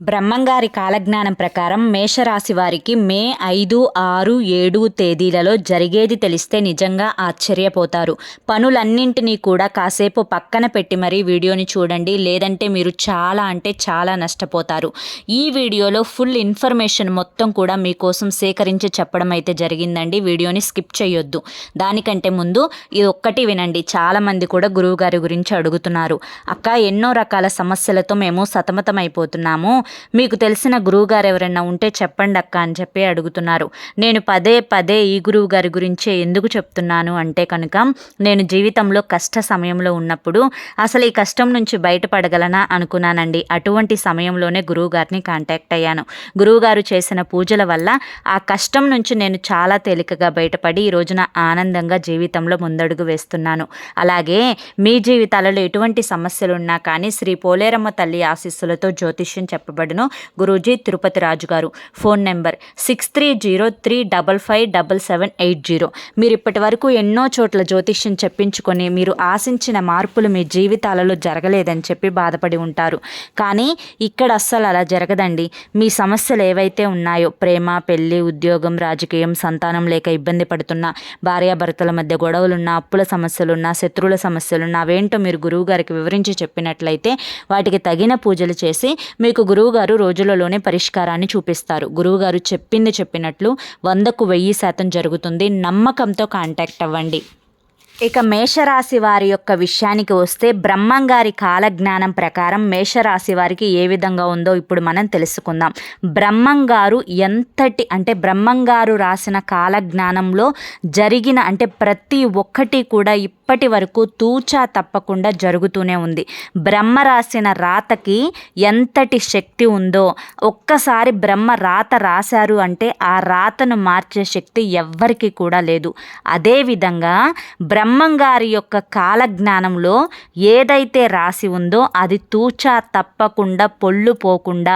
బ్రహ్మంగారి కాలజ్ఞానం ప్రకారం మేషరాశి వారికి మే ఐదు ఆరు ఏడు తేదీలలో జరిగేది తెలిస్తే నిజంగా ఆశ్చర్యపోతారు. పనులన్నింటినీ కూడా కాసేపు పక్కన పెట్టి మరీ వీడియోని చూడండి లేదంటే మీరు చాలా అంటే చాలా నష్టపోతారు. ఈ వీడియోలో ఫుల్ ఇన్ఫర్మేషన్ మొత్తం కూడా మీకోసం సేకరించి చెప్పడం అయితే జరిగిందండి. వీడియోని స్కిప్ చేయొద్దు. దానికంటే ముందు ఇది ఒక్కటి వినండి. చాలామంది కూడా గురువుగారి గురించి అడుగుతున్నారు. అక్క ఎన్నో రకాల సమస్యలతో మేము సతమతమైపోతున్నాము. మీకు తెలిసిన గురువుగారు ఎవరైనా ఉంటే చెప్పండి అక్క అని చెప్పి అడుగుతున్నారు. నేను పదే పదే ఈ గురువు గారి గురించే ఎందుకు చెప్తున్నాను అంటే కనుక నేను జీవితంలో కష్ట సమయంలో ఉన్నప్పుడు అసలు ఈ కష్టం నుంచి బయటపడగలనా అనుకున్నానండి. అటువంటి సమయంలోనే గురువుగారిని కాంటాక్ట్ అయ్యాను. గురువుగారు చేసిన పూజల వల్ల ఆ కష్టం నుంచి నేను చాలా తేలికగా బయటపడి ఈ రోజున ఆనందంగా జీవితంలో ముందడుగు వేస్తున్నాను. అలాగే మీ జీవితాలలో ఎటువంటి సమస్యలు ఉన్నా కానీ శ్రీ పోలేరమ్మ తల్లి ఆశీస్సులతో జ్యోతిష్యం చెప్పబడును గురూజీ తిరుపతి రాజు గారు phone number six three zero three double five double seven eight zero. మీరు ఇప్పటి వరకు ఎన్నో చోట్ల జ్యోతిష్యం చెప్పించుకొని మీరు ఆశించిన మార్పులు మీ జీవితాలలో జరగలేదని చెప్పి బాధపడి ఉంటారు. కానీ ఇక్కడ అస్సలు అలా జరగదండి. మీ సమస్యలు ఏవైతే ఉన్నాయో ప్రేమ పెళ్ళి ఉద్యోగం రాజకీయం సంతానం లేక ఇబ్బంది పడుతున్న భార్యాభర్తల మధ్య గొడవలున్నా అప్పుల సమస్యలున్నా శత్రువుల సమస్యలున్నా అవేంటో మీరు గురువుగారికి వివరించి చెప్పినట్లయితే వాటికి తగిన పూజలు చేసి మీకు గురువుగారు రోజులలోనే పరిష్కారాన్ని చూపిస్తారు. గురువుగారు చెప్పింది చెప్పినట్లు వందకు వెయ్యి శాతం జరుగుతుంది. నమ్మకంతో కాంటాక్ట్ అవ్వండి. ఇక మేషరాశి వారి యొక్క విషయానికి వస్తే బ్రహ్మంగారి కాలజ్ఞానం ప్రకారం మేషరాశి వారికి ఏ విధంగా ఉందో ఇప్పుడు మనం తెలుసుకుందాం. బ్రహ్మంగారు ఎంతటి అంటే బ్రహ్మంగారు రాసిన కాలజ్ఞానంలో జరిగిన అంటే ప్రతి ఒక్కటి కూడా ఇప్పటి వరకు తూచా తప్పకుండా జరుగుతూనే ఉంది. బ్రహ్మ రాసిన రాతకి ఎంతటి శక్తి ఉందో ఒక్కసారి బ్రహ్మ రాత రాశారు అంటే ఆ రాతను మార్చే శక్తి ఎవ్వరికి కూడా లేదు. అదేవిధంగా బ్రహ్మ బ్రహ్మంగారి యొక్క కాలజ్ఞానంలో ఏదైతే రాసి ఉందో అది తూచా తప్పకుండా పొళ్ళు పోకుండా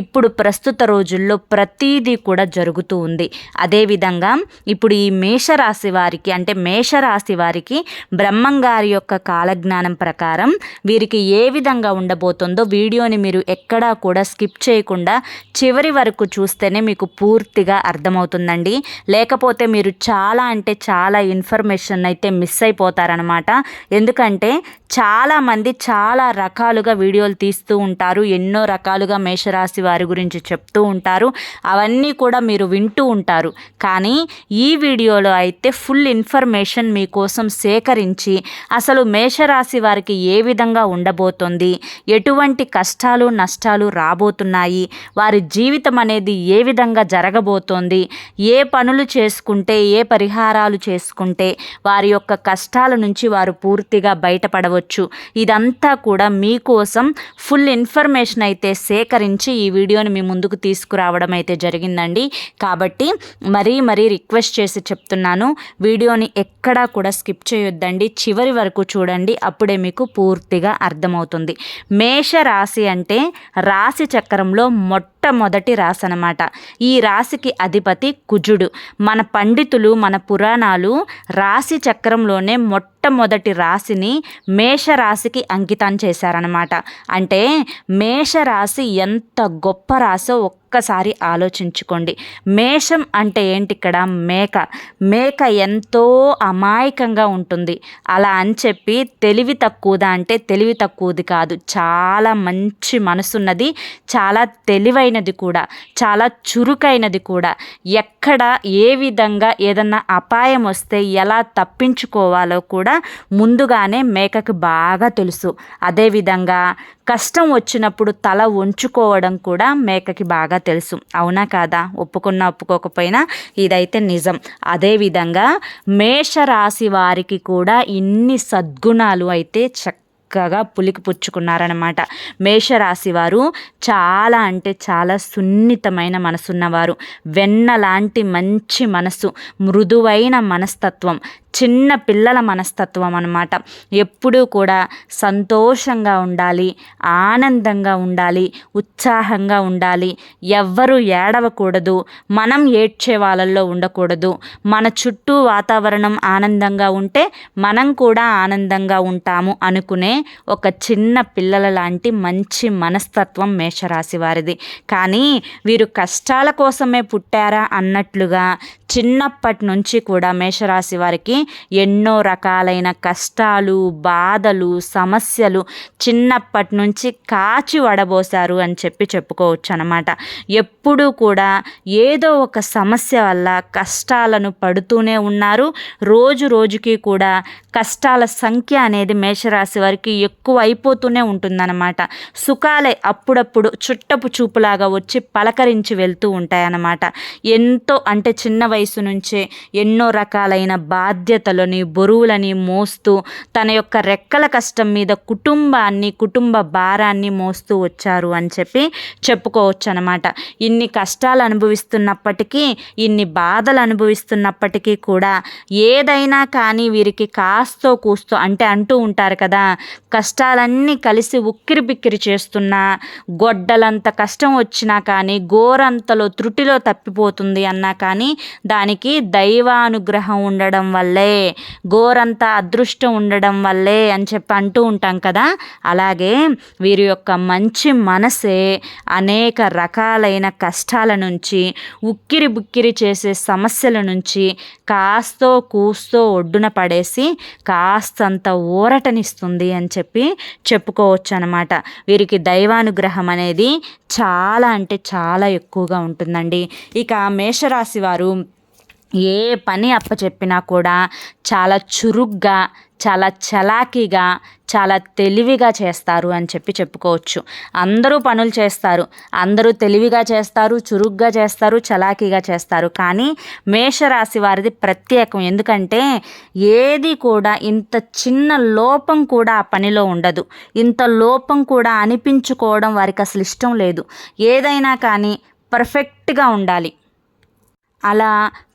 ఇప్పుడు ప్రస్తుత రోజుల్లో ప్రతీదీ కూడా జరుగుతూ ఉంది. అదేవిధంగా ఇప్పుడు ఈ మేషరాశి వారికి అంటే మేషరాశి వారికి బ్రహ్మంగారి యొక్క కాలజ్ఞానం ప్రకారం వీరికి ఏ విధంగా ఉండబోతుందో వీడియోని మీరు ఎక్కడా కూడా స్కిప్ చేయకుండా చివరి వరకు చూస్తేనే మీకు పూర్తిగా అర్థమవుతుందండి. లేకపోతే మీరు చాలా అంటే చాలా ఇన్ఫర్మేషన్ అయితే మిస్ మిస్ అయిపోతారనమాట ఎందుకంటే చాలామంది చాలా రకాలుగా వీడియోలు తీస్తూ ఉంటారు. ఎన్నో రకాలుగా మేషరాశి వారి గురించి చెప్తూ ఉంటారు. అవన్నీ కూడా మీరు వింటూ ఉంటారు. కానీ ఈ వీడియోలో అయితే ఫుల్ ఇన్ఫర్మేషన్ మీకోసం సేకరించి అసలు మేషరాశి వారికి ఏ విధంగా ఉండబోతుంది? ఎటువంటి కష్టాలు నష్టాలు రాబోతున్నాయి? వారి జీవితం అనేది ఏ విధంగా జరగబోతోంది? ఏ పనులు చేసుకుంటే ఏ పరిహారాలు చేసుకుంటే వారి యొక్క కష్టాల నుంచి వారు పూర్తిగా బయటపడవచ్చు. ఇదంతా కూడా మీకోసం ఫుల్ ఇన్ఫర్మేషన్ అయితే సేకరించి ఈ వీడియోని మీ ముందుకు తీసుకురావడం అయితే జరిగిందండి. కాబట్టి మరీ మరీ రిక్వెస్ట్ చేసి చెప్తున్నాను వీడియోని ఎక్కడా కూడా స్కిప్ చేయొద్దండి. చివరి వరకు చూడండి అప్పుడే మీకు పూర్తిగా అర్థమవుతుంది. మేష రాశి అంటే రాశి చక్రంలో మొట్టమొదటి రాశి అనమాట ఈ రాశికి అధిపతి కుజుడు. మన పండితులు మన పురాణాలు రాశి చక్రంలో రాశిలోనే మొట్టమొదటి రాశిని మేషరాశికి అంకితం చేశారనమాట అంటే మేషరాశి ఎంత గొప్ప రాశో ఒక్కసారి ఆలోచించుకోండి. మేషం అంటే ఏంటి ఇక్కడ మేక. మేక ఎంతో అమాయకంగా ఉంటుంది. అలా అని చెప్పి తెలివి తక్కువదా అంటే తెలివి తక్కువది కాదు. చాలా మంచి మనసున్నది చాలా తెలివైనది కూడా చాలా చురుకైనది కూడా. ఎక్కడ ఏ విధంగా ఏదన్నా అపాయం వస్తే ఎలా తప్పించుకోవాలో కూడా ముందుగానే మేకకు బాగా తెలుసు. అదేవిధంగా కష్టం వచ్చినప్పుడు తల ఉంచుకోవడం కూడా మేకకి బాగా తెలుసు. అవునా కాదా? ఒప్పుకున్నా ఒప్పుకోకపోయినా ఇదైతే నిజం. అదేవిధంగా మేషరాశి వారికి కూడా ఇన్ని సద్గుణాలు అయితే చక్క చక్కగా పులికి పుచ్చుకున్నారనమాట మేషరాశి వారు చాలా అంటే చాలా సున్నితమైన మనసున్నవారు. వెన్న లాంటి మంచి మనసు మృదువైన మనస్తత్వం చిన్న పిల్లల మనస్తత్వం అనమాట ఎప్పుడూ కూడా సంతోషంగా ఉండాలి ఆనందంగా ఉండాలి ఉత్సాహంగా ఉండాలి. ఎవ్వరూ ఏడవకూడదు మనం ఏడ్చే వాళ్ళల్లో ఉండకూడదు. మన చుట్టూ వాతావరణం ఆనందంగా ఉంటే మనం కూడా ఆనందంగా ఉంటాము అనుకునే ఒక చిన్న పిల్లల లాంటి మంచి మనస్తత్వం మేషరాశి వారిది. కానీ వీరు కష్టాల కోసమే పుట్టారా అన్నట్లుగా చిన్నప్పటి నుంచి కూడా మేషరాశి వారికి ఎన్నో రకాలైన కష్టాలు బాధలు సమస్యలు చిన్నప్పటి నుంచి కాచి వడబోసారు అని చెప్పి చెప్పుకోవచ్చు అనమాట ఎప్పుడూ కూడా ఏదో ఒక సమస్య వల్ల కష్టాలను పడుతూనే ఉన్నారు. రోజు రోజుకి కూడా కష్టాల సంఖ్య అనేది మేషరాశి వారికి ఎక్కువ అయిపోతూనే ఉంటుందన్నమాట సుఖాలే అప్పుడప్పుడు చుట్టపు చూపులాగా వచ్చి పలకరించి వెళ్తూ ఉంటాయన్నమాట ఎంతో అంటే చిన్న వయసు నుంచే ఎన్నో రకాలైన బాధ్యతలని బరువులని మోస్తూ తన యొక్క రెక్కల కష్టం మీద కుటుంబాన్ని కుటుంబ భారాన్ని మోస్తూ వచ్చారు అని చెప్పి చెప్పుకోవచ్చు అనమాట ఇన్ని కష్టాలు అనుభవిస్తున్నప్పటికీ ఇన్ని బాధలు అనుభవిస్తున్నప్పటికీ కూడా ఏదైనా కానీ వీరికి కాస్తో కూస్తో అంటే అంటూ ఉంటారు కదా కష్టాలన్నీ కలిసి ఉక్కిరి బిక్కిరి చేస్తున్నా గొడ్డలంత కష్టం వచ్చినా కానీ గోరంతలో త్రుటిలో తప్పిపోతుంది అన్నా కానీ దానికి దైవానుగ్రహం ఉండడం వల్లే గోరంత అదృష్టం ఉండడం వల్లే అని చెప్పి అంటూ ఉంటాం కదా. అలాగే వీరి యొక్క మంచి మనసే అనేక రకాలైన కష్టాల నుంచి ఉక్కిరి బుక్కిరి చేసే సమస్యల నుంచి కాస్తో కూస్తో ఒడ్డున పడేసి కాస్తంత ఊరటనిస్తుంది అని చెప్పి చెప్పుకోవచ్చు అనమాట వీరికి దైవానుగ్రహం అనేది చాలా అంటే చాలా ఎక్కువగా ఉంటుందండి. ఇక మేషరాశి వారు ఏ పని అప్పచెప్పినా కూడా చాలా చురుగ్గా చాలా చలాకీగా చాలా తెలివిగా చేస్తారు అని చెప్పి చెప్పుకోవచ్చు. అందరూ పనులు చేస్తారు. అందరూ తెలివిగా చేస్తారు చురుగ్గా చేస్తారు చలాకీగా చేస్తారు. కానీ మేషరాశి వారిది ప్రత్యేకం. ఎందుకంటే ఏది కూడా ఇంత చిన్న లోపం కూడా ఆ పనిలో ఉండదు. ఇంత లోపం కూడా అనిపించుకోవడం వారికి అసలు ఇష్టం లేదు. ఏదైనా కానీ పర్ఫెక్ట్గా ఉండాలి. అలా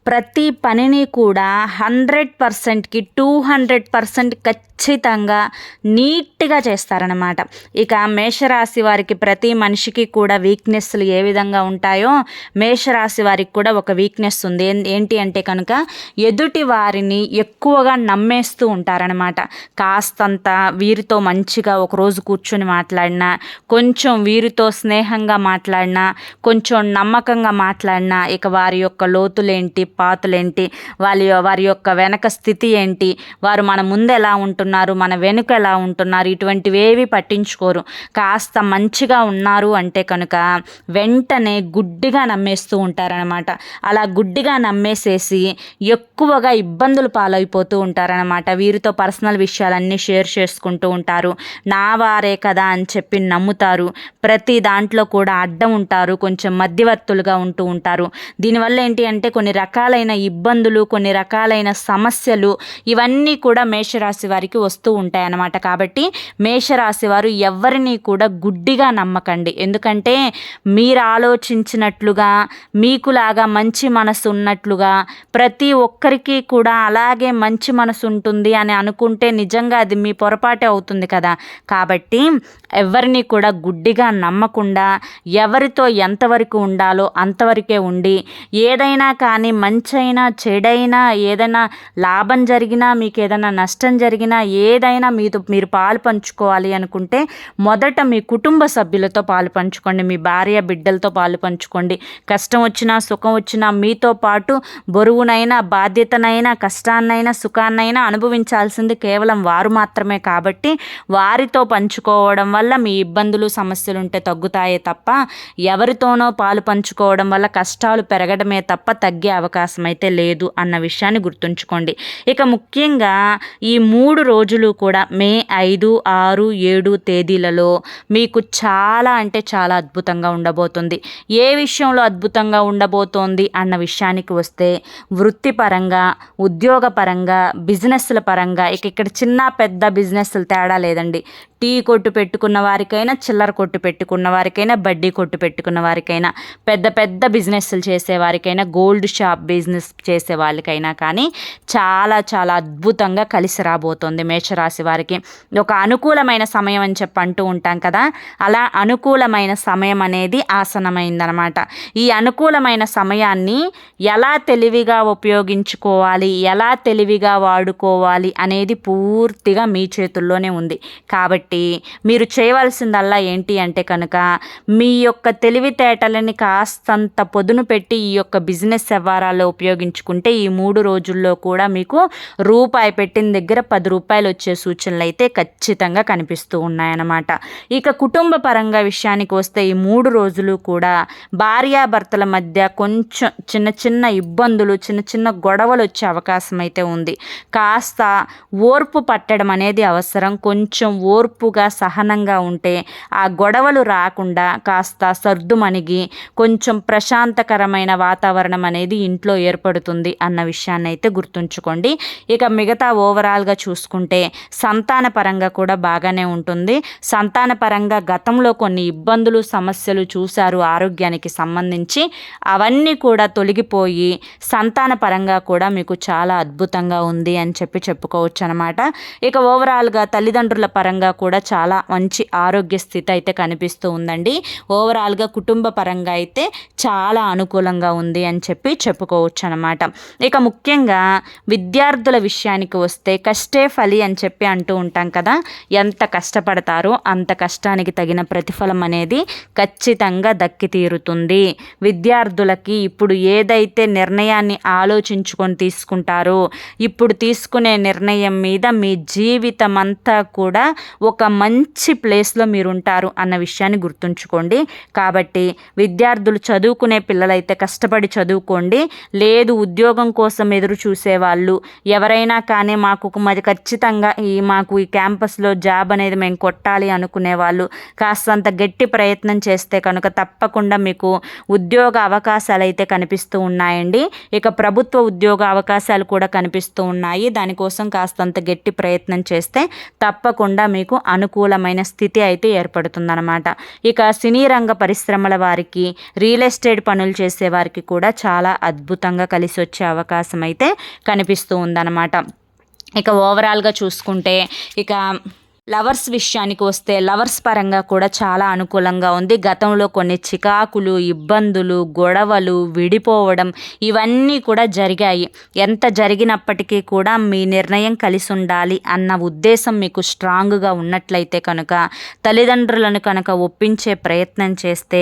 ప్రతి పనిని కూడా హండ్రెడ్ పర్సెంట్కి టూ హండ్రెడ్ పర్సెంట్ ఖచ్చితంగా నీట్గా చేస్తారనమాట ఇక మేషరాశి వారికి ప్రతి మనిషికి కూడా వీక్నెస్లు ఏ విధంగా ఉంటాయో మేషరాశి వారికి కూడా ఒక వీక్నెస్ ఉంది. ఏంటి అంటే కనుక ఎదుటి వారిని ఎక్కువగా నమ్మేస్తూ ఉంటారనమాట కాస్తంత వీరితో మంచిగా ఒకరోజు కూర్చొని మాట్లాడినా కొంచెం వీరితో స్నేహంగా మాట్లాడినా కొంచెం నమ్మకంగా మాట్లాడినా ఇక వారి యొక్క లోతులేంటి పాతులేంటి వాళ్ళ వారి యొక్క వెనక స్థితి ఏంటి? వారు మన ముందు ఎలా ఉంటున్నారు? మన వెనుక ఎలా ఉంటున్నారు? ఇటువంటివి ఏవి పట్టించుకోరు. కాస్త మంచిగా ఉన్నారు అంటే కనుక వెంటనే గుడ్డిగా నమ్మేస్తూ ఉంటారనమాట అలా గుడ్డిగా నమ్మేసేసి ఎక్కువగా ఇబ్బందులు పాలైపోతూ ఉంటారనమాట వీరితో పర్సనల్ విషయాలన్నీ షేర్ చేసుకుంటూ ఉంటారు. నా వారే కదా అని చెప్పి నమ్ముతారు. ప్రతి దాంట్లో కూడా అడ్డం ఉంటారు. కొంచెం మధ్యవర్తులుగా ఉంటూ ఉంటారు. దీనివల్ల ఏంటి అంటే కొన్ని రకాల రకాలైన ఇబ్బందులు కొన్ని రకాలైన సమస్యలు ఇవన్నీ కూడా మేషరాశి వారికి వస్తూ ఉంటాయి అన్నమాట కాబట్టి మేషరాశి వారు ఎవరిని కూడా గుడ్డిగా నమ్మకండి. ఎందుకంటే మీరు ఆలోచించినట్లుగా మీకులాగా మంచి మనసు ఉన్నట్లుగా ప్రతి ఒక్కరికి కూడా అలాగే మంచి మనసు ఉంటుంది అని అనుకుంటే నిజంగా అది మీ పొరపాటే అవుతుంది కదా. కాబట్టి ఎవరిని కూడా గుడ్డిగా నమ్మకుండా ఎవరితో ఎంతవరకు ఉండాలో అంతవరకే ఉండి ఏదైనా కానీ మంచైనా చెడైనా ఏదైనా లాభం జరిగినా మీకు ఏదైనా నష్టం జరిగినా ఏదైనా మీతో మీరు పాలు పంచుకోవాలి అనుకుంటే మొదట మీ కుటుంబ సభ్యులతో పాలు పంచుకోండి. మీ భార్య బిడ్డలతో పాలు పంచుకోండి. కష్టం వచ్చినా సుఖం వచ్చినా మీతో పాటు బరువునైనా బాధ్యతనైనా కష్టాన్నైనా సుఖాన్నైనా అనుభవించాల్సింది కేవలం వారు మాత్రమే కాబట్టి వారితో పంచుకోవడం వల్ల మీ ఇబ్బందులు సమస్యలు ఉంటే తగ్గుతాయే తప్ప ఎవరితోనో పాలు పంచుకోవడం వల్ల కష్టాలు పెరగడమే తప్ప తగ్గే అవకాశం అవకాశం అయితే లేదు అన్న విషయాన్ని గుర్తుంచుకోండి. ఇక ముఖ్యంగా ఈ మూడు రోజులు కూడా మే ఐదు ఆరు ఏడు తేదీలలో మీకు చాలా అంటే చాలా అద్భుతంగా ఉండబోతుంది. ఏ విషయంలో అద్భుతంగా ఉండబోతోంది అన్న విషయానికి వస్తే వృత్తిపరంగా ఉద్యోగపరంగా బిజినెస్ల పరంగా ఇక ఇక్కడ చిన్న పెద్ద బిజినెస్లు తేడా లేదండి. టీ కొట్టు పెట్టుకున్న వారికైనా చిల్లర కొట్టు పెట్టుకున్న వారికైనా బడ్డీ కొట్టు పెట్టుకున్న వారికైనా పెద్ద పెద్ద బిజినెస్లు చేసేవారికైనా గోల్డ్ షాప్ బిజినెస్ చేసే వాళ్ళకైనా కానీ చాలా చాలా అద్భుతంగా కలిసి రాబోతోంది మేషరాశి వారికి. ఒక అనుకూలమైన సమయం అని చెప్పి అంటూ ఉంటాం కదా అలా అనుకూలమైన సమయం అనేది ఆసనమైందనమాట ఈ అనుకూలమైన సమయాన్ని ఎలా తెలివిగా ఉపయోగించుకోవాలి ఎలా తెలివిగా వాడుకోవాలి అనేది పూర్తిగా మీ చేతుల్లోనే ఉంది. కాబట్టి మీరు చేయవలసిందల్లా ఏంటి అంటే కనుక మీ యొక్క తెలివితేటలని కాస్తంత పొదును పెట్టి ఈ యొక్క బిజినెస్ వ్యవహారాల్లో ఉపయోగించుకుంటే ఈ మూడు రోజుల్లో కూడా మీకు రూపాయి పెట్టిన దగ్గర పది రూపాయలు వచ్చే సూచనలు అయితే ఖచ్చితంగా కనిపిస్తూ ఉన్నాయన్నమాట. ఇక కుటుంబ పరంగా విషయానికి వస్తే ఈ మూడు రోజులు కూడా భార్యాభర్తల మధ్య కొంచెం చిన్న చిన్న ఇబ్బందులు చిన్న చిన్న గొడవలు వచ్చే అవకాశం అయితే ఉంది. కాస్త ఓర్పు పట్టడం అనేది అవసరం. కొంచెం ఓర్పు ఓర్పుగా సహనంగా ఉంటే ఆ గొడవలు రాకుండా కాస్త సర్దుమణిగి కొంచెం ప్రశాంతకరమైన వాతావరణం అనేది ఇంట్లో ఏర్పడుతుంది అన్న విషయాన్ని అయితే గుర్తుంచుకోండి. ఇక మిగతా ఓవరాల్గా చూసుకుంటే సంతాన పరంగా కూడా బాగానే ఉంటుంది. సంతాన పరంగా గతంలో కొన్ని ఇబ్బందులు సమస్యలు చూశారు ఆరోగ్యానికి సంబంధించి. అవన్నీ కూడా తొలగిపోయి సంతాన పరంగా కూడా మీకు చాలా అద్భుతంగా ఉంది అని చెప్పి చెప్పుకోవచ్చు అనమాట ఇక ఓవరాల్గా తల్లిదండ్రుల పరంగా కూడా కూడా చాలా మంచి ఆరోగ్య స్థితి అయితే కనిపిస్తూ ఉందండి. ఓవరాల్గా కుటుంబ పరంగా అయితే చాలా అనుకూలంగా ఉంది అని చెప్పి చెప్పుకోవచ్చు అనమాట ఇక ముఖ్యంగా విద్యార్థుల విషయానికి వస్తే కష్టే ఫలి అని చెప్పి అంటూ ఉంటాం కదా ఎంత కష్టపడతారో అంత కష్టానికి తగిన ప్రతిఫలం అనేది ఖచ్చితంగా దక్కి తీరుతుంది. విద్యార్థులకి ఇప్పుడు ఏదైతే నిర్ణయాన్ని ఆలోచించుకొని తీసుకుంటారో ఇప్పుడు తీసుకునే నిర్ణయం మీద మీ జీవితం అంతా కూడా ఒక ఒక మంచి ప్లేస్లో మీరు ఉంటారు అన్న విషయాన్ని గుర్తుంచుకోండి. కాబట్టి విద్యార్థులు చదువుకునే పిల్లలైతే కష్టపడి చదువుకోండి. లేదు ఉద్యోగం కోసం ఎదురు చూసేవాళ్ళు ఎవరైనా కానీ మాకు మరి ఖచ్చితంగా ఈ మాకు ఈ క్యాంపస్లో జాబ్ అనేది మేము కొట్టాలి అనుకునే వాళ్ళు కాస్తంత గట్టి ప్రయత్నం చేస్తే కనుక తప్పకుండా మీకు ఉద్యోగ అవకాశాలు అయితే కనిపిస్తూ ఉన్నాయండి. ఇక ప్రభుత్వ ఉద్యోగ అవకాశాలు కూడా కనిపిస్తూ ఉన్నాయి. దానికోసం కాస్తంత గట్టి ప్రయత్నం చేస్తే తప్పకుండా మీకు అనుకూలమైన స్థితి అయితే ఏర్పడుతుందన్నమాట. ఇక సినీ రంగ పరిశ్రమల వారికి రియల్ ఎస్టేట్ పనులు చేసే వారికి కూడా చాలా అద్భుతంగా కలిసి వచ్చే అవకాశం అయితే కనిపిస్తూ ఉందన్నమాట. ఇక ఓవరాల్గా చూసుకుంటే ఇక లవర్స్ విషయానికి వస్తే లవర్స్ పరంగా కూడా చాలా అనుకూలంగా ఉంది. గతంలో కొన్ని చికాకులు ఇబ్బందులు గొడవలు విడిపోవడం ఇవన్నీ కూడా జరిగాయి. ఎంత జరిగినప్పటికీ కూడా మీ నిర్ణయం కలిసి ఉండాలి అన్న ఉద్దేశం మీకు స్ట్రాంగ్గా ఉన్నట్లయితే కనుక తల్లిదండ్రులను కనుక ఒప్పించే ప్రయత్నం చేస్తే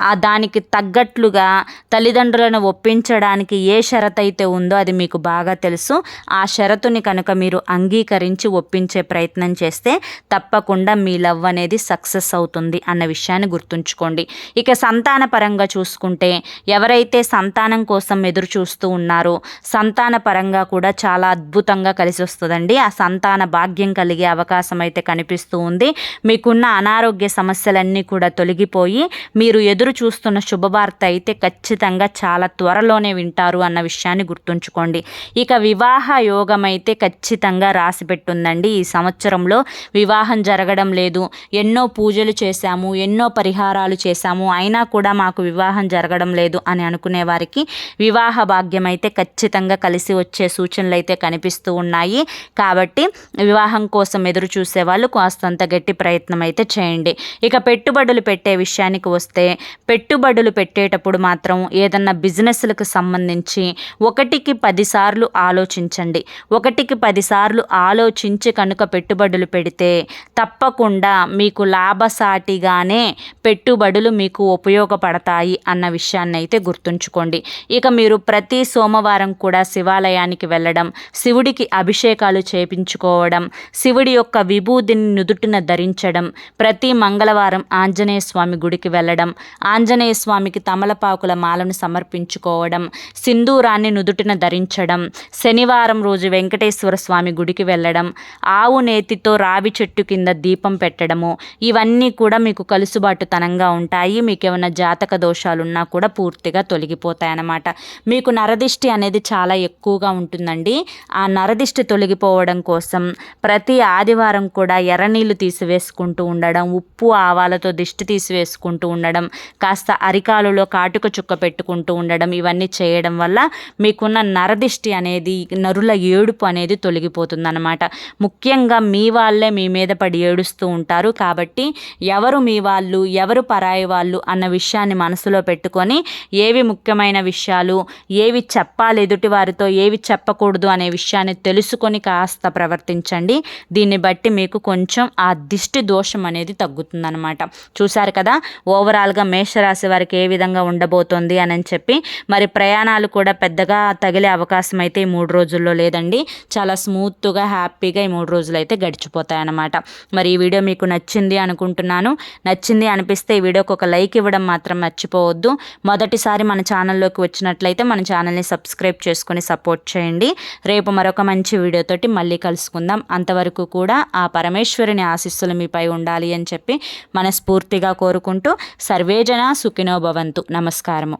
ఆ దానికి తగ్గట్లుగా తల్లిదండ్రులను ఒప్పించడానికి ఏ షరత్ అయితే ఉందో అది మీకు బాగా తెలుసు. ఆ షరతుని కనుక మీరు అంగీకరించి ఒప్పించే ప్రయత్నం చేస్తే తప్పకుండా మీ లవ్ అనేది సక్సెస్ అవుతుంది అన్న విషయాన్ని గుర్తుంచుకోండి. ఇక సంతాన పరంగా చూసుకుంటే ఎవరైతే సంతానం కోసం ఎదురు చూస్తూ ఉన్నారో సంతాన పరంగా కూడా చాలా అద్భుతంగా కలిసి వస్తుందండి. ఆ సంతాన భాగ్యం కలిగే అవకాశం అయితే కనిపిస్తూ ఉంది. మీకున్న అనారోగ్య సమస్యలన్నీ కూడా తొలగిపోయి మీరు ఎదురు చూస్తున్న శుభవార్త అయితే ఖచ్చితంగా చాలా త్వరలోనే వింటారు అన్న విషయాన్ని గుర్తుంచుకోండి. ఇక వివాహ యోగం అయితే ఖచ్చితంగా రాసి పెట్టుందండి. ఈ సంవత్సరంలో వివాహం జరగడం లేదు. ఎన్నో పూజలు చేశాము ఎన్నో పరిహారాలు చేశాము. అయినా కూడా మాకు వివాహం జరగడం లేదు అని అనుకునే వారికి వివాహ భాగ్యం అయితే ఖచ్చితంగా కలిసి వచ్చే సూచనలు అయితే కనిపిస్తూ ఉన్నాయి. కాబట్టి వివాహం కోసం ఎదురు చూసే వాళ్ళు కాస్తంత గట్టి ప్రయత్నం అయితే చేయండి. ఇక పెట్టుబడులు పెట్టే విషయానికి వస్తే పెట్టుబడులు పెట్టేటప్పుడు మాత్రం ఏదన్నా బిజినెస్లకు సంబంధించి ఒకటికి పదిసార్లు ఆలోచించండి. ఒకటికి పదిసార్లు ఆలోచించి కనుక పెట్టుబడులు పెడితే తప్పకుండా మీకు లాభసాటిగానే పెట్టుబడులు మీకు ఉపయోగపడతాయి అన్న విషయాన్ని అయితే గుర్తుంచుకోండి. ఇక మీరు ప్రతి సోమవారం కూడా శివాలయానికి వెళ్ళడం శివుడికి అభిషేకాలు చేపించుకోవడం శివుడి యొక్క విభూతిని నుదుటిన ధరించడం ప్రతి మంగళవారం ఆంజనేయ స్వామి గుడికి వెళ్ళడం ఆంజనేయ స్వామికి తమలపాకుల మాలను సమర్పించుకోవడం సింధూరాన్ని నుదుటిన ధరించడం శనివారం రోజు వెంకటేశ్వర స్వామి గుడికి వెళ్ళడం ఆవు నేతితో రావి చెట్టు కింద దీపం పెట్టడము ఇవన్నీ కూడా మీకు కలుసుబాటుతనంగా ఉంటాయి. మీకు ఏమైనా జాతక దోషాలున్నా కూడా పూర్తిగా తొలగిపోతాయి అన్నమాట మీకు నరదిష్టి అనేది చాలా ఎక్కువగా ఉంటుందండి. ఆ నరదిష్టి తొలగిపోవడం కోసం ప్రతి ఆదివారం కూడా ఎర్రనీళ్ళు తీసివేసుకుంటూ ఉండడం ఉప్పు ఆవాలతో దిష్టి తీసివేసుకుంటూ ఉండడం కాస్త అరికాలులో కాటుక చుక్క పెట్టుకుంటూ ఉండడం ఇవన్నీ చేయడం వల్ల మీకున్న నరదిష్టి అనేది నరుల ఏడుపు అనేది తొలగిపోతుందన్నమాట. ముఖ్యంగా మీ వాళ్ళే మీ మీద పడి ఏడుస్తూ ఉంటారు. కాబట్టి ఎవరు మీ వాళ్ళు ఎవరు పరాయి వాళ్ళు అన్న విషయాన్ని మనసులో పెట్టుకొని ఏవి ముఖ్యమైన విషయాలు ఏవి చెప్పాలి ఎదుటి వారితో ఏవి చెప్పకూడదు అనే విషయాన్ని తెలుసుకొని కాస్త ప్రవర్తించండి. దీన్ని బట్టి మీకు కొంచెం ఆ దిష్టి దోషం అనేది తగ్గుతుందనమాట చూశారు కదా ఓవరాల్గా మేషరాశి వారికి ఏ విధంగా ఉండబోతోంది అని చెప్పి మరి ప్రయాణాలు కూడా పెద్దగా తగిలే అవకాశం అయితే ఈ మూడు రోజుల్లో లేదండి. చాలా స్మూత్గా హ్యాపీగా ఈ మూడు రోజులు అయితే గడిచిపోతాయి అన్నమాట మరి ఈ వీడియో మీకు నచ్చింది అనుకుంటున్నాను. నచ్చింది అనిపిస్తే ఈ వీడియోకి ఒక లైక్ ఇవ్వడం మాత్రం మర్చిపోవద్దు. మొదటిసారి మన ఛానల్లోకి వచ్చినట్లయితే మన ఛానల్ని సబ్స్క్రైబ్ చేసుకొని సపోర్ట్ చేయండి. రేపు మరొక మంచి వీడియోతోటి మళ్ళీ కలుసుకుందాం. అంతవరకు కూడా ఆ పరమేశ్వరుని ఆశీస్సులు మీపై ఉండాలి అని చెప్పి మనస్ఫూర్తిగా కోరుకుంటూ సర్వేజన సుఖినో భవంతు. నమస్కారము.